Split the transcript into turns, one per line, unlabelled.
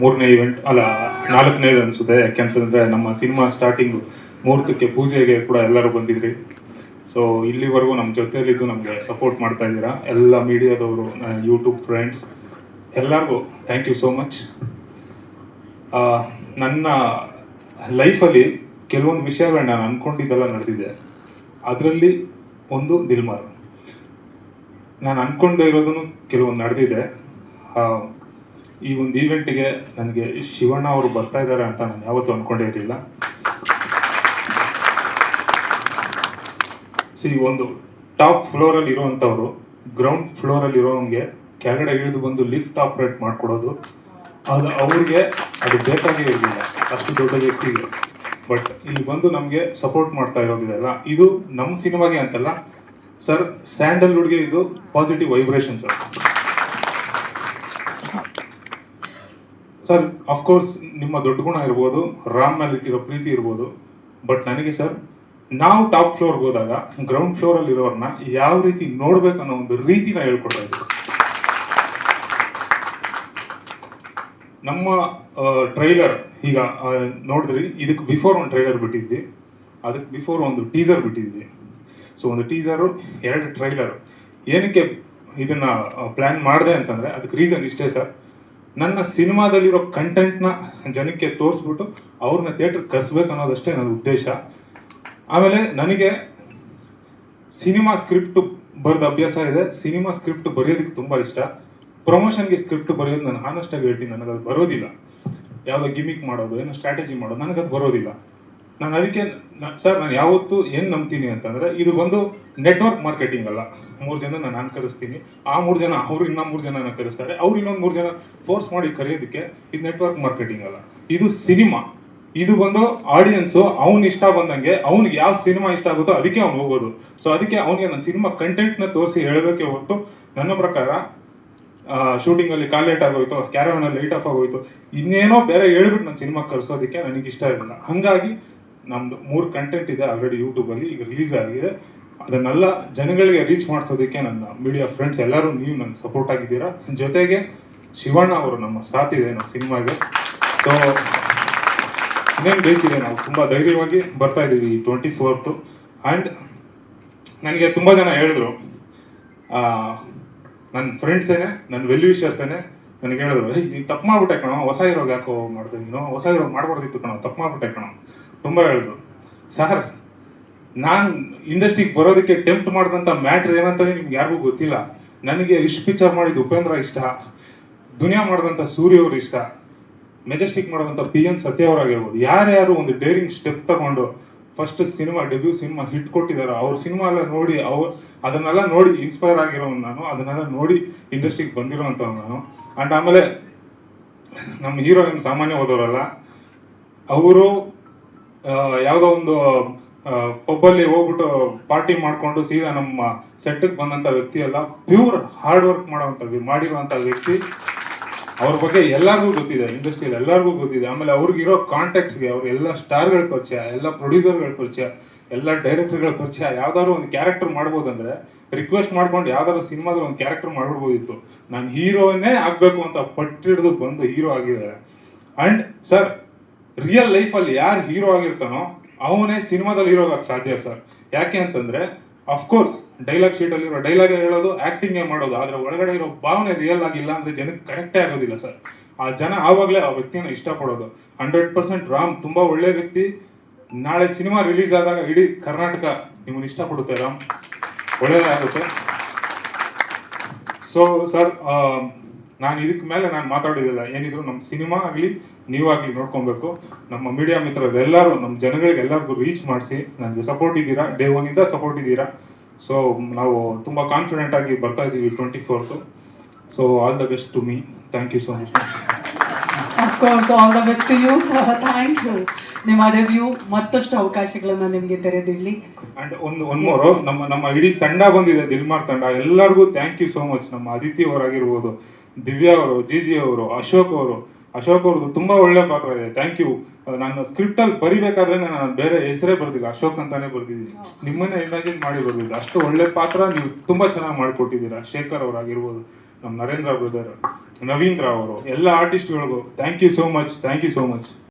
ಮೂರನೇ ಇವೆಂಟ್ ಅಲ್ಲ, ನಾಲ್ಕನೇದು ಅನಿಸುತ್ತೆ. ಯಾಕೆಂತಂದರೆ ನಮ್ಮ ಸಿನಿಮಾ ಸ್ಟಾರ್ಟಿಂಗು ಮುಹೂರ್ತಕ್ಕೆ ಪೂಜೆಗೆ ಕೂಡ ಎಲ್ಲರೂ ಬಂದಿದ್ರಿ. ಸೊ ಇಲ್ಲಿವರೆಗೂ ನಮ್ಮ ಜೊತೆಯಲ್ಲಿದ್ದು ನಮಗೆ ಸಪೋರ್ಟ್ ಮಾಡ್ತಾ ಇದ್ದೀರಾ. ಎಲ್ಲ ಮೀಡಿಯಾದವರು ಯೂಟ್ಯೂಬ್ ಫ್ರೆಂಡ್ಸ್ ಎಲ್ಲರಿಗೂ ಥ್ಯಾಂಕ್ ಯು ಸೋ ಮಚ್ ನನ್ನ ಲೈಫಲ್ಲಿ ಕೆಲವೊಂದು ವಿಷಯಗಳನ್ನ ನಾನು ಅಂದ್ಕೊಂಡಿದ್ದೆಲ್ಲ ನಡೆದಿದೆ. ಅದರಲ್ಲಿ ಒಂದು ದಿಲ್ಮಾರ್ ನಾನು ಅಂದ್ಕೊಂಡೇ ಇರೋದನ್ನು ಕೆಲವೊಂದು ನಡೆದಿದೆ. ಈ ಒಂದು ಈವೆಂಟ್ಗೆ ನನಗೆ ಶಿವಣ್ಣ ಅವರು ಬರ್ತಾ ಇದ್ದಾರೆ ಅಂತ ನಾನು ಯಾವತ್ತೂ ಅಂದ್ಕೊಂಡೇ ಇರಲಿಲ್ಲ ಸಿ ಒಂದು ಟಾಪ್ ಫ್ಲೋರಲ್ಲಿ ಇರೋವಂಥವ್ರು ಗ್ರೌಂಡ್ ಫ್ಲೋರಲ್ಲಿ ಇರೋವಂಗೆ ಕೆಳಗಡೆ ಇಳಿದು ಬಂದು ಲಿಫ್ಟ್ ಆಪ್ರೇಟ್ ಮಾಡಿಕೊಡೋದು, ಅದು ಅವ್ರಿಗೆ ಅದು ಬೇಕಾಗೇ ಇರಲಿಲ್ಲ. ಅಷ್ಟು ದೊಡ್ಡ ವ್ಯಕ್ತಿಗೆ. ಬಟ್ ಇಲ್ಲಿ ಬಂದು ನಮಗೆ ಸಪೋರ್ಟ್ ಮಾಡ್ತಾ ಇರೋದಿದೆಲ್ಲ ಇದು ನಮ್ಮ ಸಿನಿಮಾಗೆ ಅಂತಲ್ಲ ಸರ್ ಸ್ಯಾಂಡಲ್ವುಡ್ಗೆ ಇದು positive vibration sir sir of course ನಿಮ್ಮ ದೊಡ್ಡ ಗುಣ ಇರ್ಬೋದು ರಾಮ್ ಮೇಲೆ ಇಟ್ಟಿರೋ ಪ್ರೀತಿ ಇರ್ಬೋದು ಬಟ್ ನನಗೆ ಸರ್ ನಾವು ಟಾಪ್ ಫ್ಲೋರ್ಗೆ ಹೋದಾಗ ಗ್ರೌಂಡ್ ಫ್ಲೋರಲ್ಲಿ ಇರೋರನ್ನ ಯಾವ ರೀತಿ ನೋಡ್ಬೇಕು ಅನ್ನೋ ಒಂದು ರೀತಿನ ಹೇಳ್ಕೊಡ್ತಾ ಇದ್ದೀವಿ ನಮ್ಮ ಟ್ರೈಲರ್ ಈಗ ನೋಡಿದ್ರಿ ಇದಕ್ಕೆ ಬಿಫೋರ್ ಒಂದು ಟ್ರೈಲರ್ ಬಿಟ್ಟಿದ್ವಿ. ಅದಕ್ಕೆ ಬಿಫೋರ್ ಒಂದು ಟೀಸರ್ ಬಿಟ್ಟಿದ್ವಿ. ಸೊ ಒಂದು ಟೀಸರು ಎರಡು ಟ್ರೈಲರು ಏನಕ್ಕೆ ಇದನ್ನು ಪ್ಲ್ಯಾನ್ ಮಾಡಿದೆ ಅಂತಂದರೆ ಅದಕ್ಕೆ ರೀಸನ್ ಇಷ್ಟೇ ಸರ್ ನನ್ನ ಸಿನಿಮಾದಲ್ಲಿರೋ ಕಂಟೆಂಟ್ನ ಜನಕ್ಕೆ ತೋರಿಸ್ಬಿಟ್ಟು ಅವ್ರನ್ನ ಥಿಯೇಟ್ರಿಗೆ ಕರೆಸ್ಬೇಕು ಅನ್ನೋದಷ್ಟೇ ನನ್ನ ಉದ್ದೇಶ. ಆಮೇಲೆ ನನಗೆ ಸಿನಿಮಾ ಸ್ಕ್ರಿಪ್ಟ್ ಬರೆದ ಅಭ್ಯಾಸ ಇದೆ. ಸಿನಿಮಾ ಸ್ಕ್ರಿಪ್ಟ್ ಬರೆಯೋದಕ್ಕೆ ತುಂಬ ಇಷ್ಟ. ಪ್ರಮೋಷನ್ಗೆ ಸ್ಕ್ರಿಪ್ಟ್ ಬರೆಯೋದು ನಾನು ಆನೆಸ್ಟಾಗಿ ಹೇಳ್ತೀನಿ. ನನಗೆ ಅದು ಬರೋದಿಲ್ಲ. ಯಾವುದೋ ಗಿಮಿಕ್ ಮಾಡೋದು, ಏನೋ ಸ್ಟ್ರಾಟಜಿ ಮಾಡೋದು, ನನಗದು ಬರೋದಿಲ್ಲ. ನಾನು ಅದಕ್ಕೆ ಸರ್, ನಾನು ಯಾವತ್ತು ಏನು ನಂಬ್ತೀನಿ ಅಂತಂದರೆ ಇದು ಬಂದು ನೆಟ್ವರ್ಕ್ ಮಾರ್ಕೆಟಿಂಗ್ ಅಲ್ಲ. ಮೂರು ಜನ ನಾನು ಕರೆಸ್ತೀನಿ. ಆ ಮೂರು ಜನ, ಅವ್ರು ಇನ್ನೂ ಮೂರು ಜನ ಕರೆಸ್ತಾರೆ. ಅವ್ರು ಇನ್ನೊಂದು ಮೂರು ಜನ ಫೋರ್ಸ್ ಮಾಡಿ ಕರೆಯೋದಕ್ಕೆ ಇದು ನೆಟ್ವರ್ಕ್ ಮಾರ್ಕೆಟಿಂಗ್ ಅಲ್ಲ. ಇದು ಸಿನಿಮಾ. ಇದು ಬಂದು ಆಡಿಯನ್ಸು ಅವ್ನು ಇಷ್ಟ ಬಂದಂಗೆ ಅವ್ನಿಗೆ ಯಾವ ಸಿನಿಮಾ ಇಷ್ಟ ಆಗುತ್ತೋ ಅದಕ್ಕೆ ಅವ್ನು ಹೋಗೋದು. ಸೊ ಅದಕ್ಕೆ ಅವನಿಗೆ ನನ್ನ ಸಿನಿಮಾ ಕಂಟೆಂಟ್ನ ತೋರಿಸಿ ಹೇಳಬೇಕೆ ಹೊರತು ನನ್ನ ಪ್ರಕಾರ ಶೂಟಿಂಗಲ್ಲಿ ಕಾಲ್ ಲೇಟ್ ಆಗೋಯ್ತು ಕ್ಯಾರವನಲ್ಲಿ ಲೈಟ್ ಆಫ್ ಆಗೋಯ್ತು, ಇನ್ನೇನೋ ಬೇರೆ ಹೇಳ್ಬಿಟ್ಟು ನನ್ನ ಸಿನಿಮಾ ಕರೆಸೋದಕ್ಕೆ ನನಗೆ ಇಷ್ಟ ಇರಲಿಲ್ಲ ಹಾಗಾಗಿ ನಮ್ದು ಮೂರು ಕಂಟೆಂಟ್ ಇದೆ ಆಲ್ರೆಡಿ ಯೂಟ್ಯೂಬಲ್ಲಿ ಈಗ ರಿಲೀಸ್ ಆಗಿದೆ. ಅದನ್ನೆಲ್ಲ ಜನಗಳಿಗೆ ರೀಚ್ ಮಾಡಿಸೋದಕ್ಕೆ ನನ್ನ ಮೀಡಿಯಾ ಫ್ರೆಂಡ್ಸ್ ಎಲ್ಲರೂ ನೀವು ನನಗೆ ಸಪೋರ್ಟ್ ಆಗಿದ್ದೀರಾ. ಜೊತೆಗೆ ಶಿವಣ್ಣ ಅವರು ನಮ್ಮ ಸಾಥ್ ಇದೆ ನಮ್ಮ ಸಿನಿಮಾಗೆ. ಸೊ ಇನ್ನೇನು ಬೇಕಿದೆ ನಾವು ತುಂಬ ಧೈರ್ಯವಾಗಿ ಬರ್ತಾ ಇದ್ದೀವಿ ಈ ಟ್ವೆಂಟಿ ಫೋರ್ತು ಆ್ಯಂಡ್ ನನಗೆ ತುಂಬ ಜನ ಹೇಳಿದ್ರು ನನ್ನ ಫ್ರೆಂಡ್ಸೇನೆ ನನ್ನ ವೆಲ್ ವಿಷರ್ಸೇನೆ ನನಗೆ ಹೇಳಿದ್ರು ನೀನು ತಪ್ಪು ಮಾಡ್ಬಿಟ್ಟೆ ಕಣೋ, ಹೊಸ ಹೀರೋಗೆ ಯಾಕೋ ಮಾಡಿದೆ ನೀನು? ಹೊಸ ಹೀರೋ ಮಾಡ್ಬಾರ್ದಿತ್ತು ಕಣೋ, ತಪ್ಪು ಮಾಡ್ಬಿಟ್ಟೆ ಕಣೋ. ತುಂಬ ಹೇಳಿದ್ರು ಸರ್ ನಾನು ಇಂಡಸ್ಟ್ರಿಗೆ ಬರೋದಕ್ಕೆ ಟೆಂಪ್ಟ್ ಮಾಡಿದಂಥ ಮ್ಯಾಟ್ರ್ ಏನಂತ ನಿಮ್ಗೆ ಯಾರಿಗೂ ಗೊತ್ತಿಲ್ಲ. ನನಗೆ ಇಷ್ಟು ಪಿಕ್ಚರ್ ಮಾಡಿದ್ದು ಉಪೇಂದ್ರ ಇಷ್ಟ, ದುನಿಯಾ ಮಾಡಿದಂಥ ಸೂರ್ಯ ಅವರು ಇಷ್ಟ ಮೆಜೆಸ್ಟಿಕ್ ಮಾಡಿದಂಥ ಪಿ ಎನ್ ಸತ್ಯ ಅವರಾಗಿರ್ಬೋದು ಯಾರ್ಯಾರು ಒಂದು ಡೇರಿಂಗ್ ಸ್ಟೆಪ್ ತಗೊಂಡು first cinema debut cinema hit ಕೊಟ್ಟಿದ್ದಾರೆ ಅವ್ರ ಸಿನಿಮಾ ಎಲ್ಲ ನೋಡಿ ಅವ್ರು ಅದನ್ನೆಲ್ಲ ನೋಡಿ ಇನ್ಸ್ಪೈರ್ ಆಗಿರೋನು ನಾನು, ಅದನ್ನೆಲ್ಲ ನೋಡಿ ಇಂಡಸ್ಟ್ರಿಗೆ ಬಂದಿರೋವಂಥವ್ನು ನಾನು. ಆ್ಯಂಡ್ ಆಮೇಲೆ ನಮ್ಮ ಹೀರೋಯಿನ್ ಸಾಮಾನ್ಯ ಹೋದವರಲ್ಲ, ಅವರು ಯಾವುದೋ ಒಂದು ಪಬ್ಬಲ್ಲಿ ಹೋಗ್ಬಿಟ್ಟು ಪಾರ್ಟಿ ಮಾಡಿಕೊಂಡು ಸೀದಾ ನಮ್ಮ ಸೆಟ್ಟಿಗೆ ಬಂದಂಥ ವ್ಯಕ್ತಿ ಅಲ್ಲ ಪ್ಯೂರ್ ಹಾರ್ಡ್ ವರ್ಕ್ ಮಾಡೋವಂಥ ಮಾಡಿರುವಂಥ ವ್ಯಕ್ತಿ. ಅವ್ರ ಬಗ್ಗೆ ಎಲ್ಲರಿಗೂ ಗೊತ್ತಿದೆ ಇಂಡಸ್ಟ್ರಿಯಲ್ಲಿ ಎಲ್ಲರಿಗೂ ಗೊತ್ತಿದೆ. ಆಮೇಲೆ ಅವ್ರಿಗಿರೋ ಕಾಂಟ್ಯಾಕ್ಟ್ಸ್ಗೆ ಅವ್ರ ಎಲ್ಲ ಸ್ಟಾರ್ಗಳ ಪರಿಚಯ, ಎಲ್ಲ ಪ್ರೊಡ್ಯೂಸರ್ಗಳ ಪರಿಚಯ, ಎಲ್ಲ ಡೈರೆಕ್ಟರ್ಗಳ ಪರಿಚಯ, ಯಾವ್ದಾದ್ರು ಒಂದು ಕ್ಯಾರೆಕ್ಟರ್ ಮಾಡ್ಬೋದಂದ್ರೆ ರಿಕ್ವೆಸ್ಟ್ ಮಾಡ್ಕೊಂಡು ಯಾವ್ದಾದ್ರು ಸಿನಿಮಾದಲ್ಲಿ ಒಂದು ಕ್ಯಾರೆಕ್ಟರ್ ಮಾಡ್ಬಿಡ್ಬೋದಿತ್ತು. ನಾನು ಹೀರೋನೇ ಆಗಬೇಕು ಅಂತ ಪಟ್ಟಿಡ್ದು ಬಂದು ಹೀರೋ ಆಗಿದ್ದಾರೆ. ಅಂಡ್ ಸರ್ ರಿಯಲ್ ಲೈಫಲ್ಲಿ ಯಾರು ಹೀರೋ ಆಗಿರ್ತಾನೋ ಅವನೇ ಸಿನಿಮಾದಲ್ಲಿ ಹೀರೋ ಆಗಕ್ಕೆ ಸಾಧ್ಯ ಸರ್ ಯಾಕೆ ಅಂತಂದ್ರೆ ಅಫ್ಕೋರ್ಸ್ ಡೈಲಾಗ್ ಶೀಟಲ್ಲಿರೋ ಡೈಲಾಗ್ ಹೇಳೋದು ಆ್ಯಕ್ಟಿಂಗೇ ಮಾಡೋದು, ಆದರೆ ಒಳಗಡೆ ಇರೋ ಭಾವನೆ ರಿಯಲ್ ಆಗಿಲ್ಲ ಅಂದ್ರೆ ಜನಕ್ಕೆ ಕರೆಕ್ಟೇ ಆಗೋದಿಲ್ಲ ಸರ್ ಆ ಜನ ಆವಾಗಲೇ ಆ ವ್ಯಕ್ತಿನ ಇಷ್ಟಪಡೋದು. ಹಂಡ್ರೆಡ್ ಪರ್ಸೆಂಟ್ ರಾಮ್ ತುಂಬಾ ಒಳ್ಳೆ ವ್ಯಕ್ತಿ. ನಾಳೆ ಸಿನಿಮಾ ರಿಲೀಸ್ ಆದಾಗ ಇಡೀ ಕರ್ನಾಟಕ ನಿಮ್ಮನ್ನು ಇಷ್ಟಪಡುತ್ತೆ ರಾಮ್. ಒಳ್ಳೆಯದಾಗುತ್ತೆ ಸೊ ಸರ್ ನಾನು ಇದಕ್ಕೆ ಮೇಲೆ ನಾನು ಮಾತಾಡೋದಿಲ್ಲ. ಏನಿದ್ರು ನಮ್ಮ ಸಿನಿಮಾ ಆಗಲಿ ನೀವಾಗಲಿ ನೋಡ್ಕೊಬೇಕು. ನಮ್ಮ ಮೀಡಿಯಾ ಮಿತ್ರರೆಲ್ಲರೂ ನಮ್ಮ ಜನಗಳಿಗೆ ಎಲ್ಲರಿಗೂ ರೀಚ್ ಮಾಡಿಸಿ. ನನಗೆ ಸಪೋರ್ಟ್ ಇದ್ದೀರಾ? ಡೇ ಒನ್ನಿಂದ ಸಪೋರ್ಟ್ ಇದ್ದೀರಾ? ಸೊ ನಾವು ತುಂಬ ಕಾನ್ಫಿಡೆಂಟ್ ಆಗಿ ಬರ್ತಾ ಇದ್ದೀವಿ twenty fourth so all the best to me thank you so much
of course all the best you ಸಹ ಥ್ಯಾಂಕ್ ಯು ನಿಮ್ಮ ಡೆಬ್ಯೂ ಮತ್ತಷ್ಟು ಅವಕಾಶಗಳನ್ನು ನಿಮಗೆ ತೆರೆದಿರಲಿ
ಅಂಡ್ ಒಂದು ಒನ್ ಮೋರು ನಮ್ಮ ನಮ್ಮ ಇಡೀ ತಂಡ ಬಂದಿದೆ. ದಿಲ್ಮಾರ್ ತಂಡ. ಎಲ್ಲರಿಗೂ ಥ್ಯಾಂಕ್ ಯು ಸೋ ಮಚ್ ನಮ್ಮ ಅದಿತಿ ಅವರಾಗಿರ್ಬೋದು. ದಿವ್ಯಾ ಅವರು ಜಿ ಜಿ ಅವರು ಅಶೋಕ್ ಅವರು. ಅಶೋಕ್ ಅವ್ರದ್ದು ತುಂಬಾ ಒಳ್ಳೆ ಪಾತ್ರ ಇದೆ. ಥ್ಯಾಂಕ್ ಯು ನಾನು ಸ್ಕ್ರಿಪ್ಟ್ ಅಲ್ಲಿ ಬರಿಬೇಕಾದ್ರೆ ನಾನು ಬೇರೆ ಹೆಸರೇ ಬರ್ದಿಲ್ಲ. ಅಶೋಕ್ ಅಂತಾನೆ ಬರ್ದಿದ್ದೀನಿ. ನಿಮ್ಮನ್ನೇ ಇಮ್ಯಾಜಿನ್ ಮಾಡಿ ಬರ್ದಿದ್ದೆ. ಅಷ್ಟು ಒಳ್ಳೆ ಪಾತ್ರ ನೀವು ತುಂಬಾ ಚೆನ್ನಾಗಿ ಮಾಡಿಕೊಟ್ಟಿದ್ದೀರಾ. ಶೇಖರ್ ಅವರಾಗಿರ್ಬೋದು ನಮ್ಮ ನರೇಂದ್ರ ಬ್ರದರ್ ನವೀಂದ್ರ ಅವರು ಎಲ್ಲ ಆರ್ಟಿಸ್ಟ್ಗಳಿಗೂ thank you so much thank you so much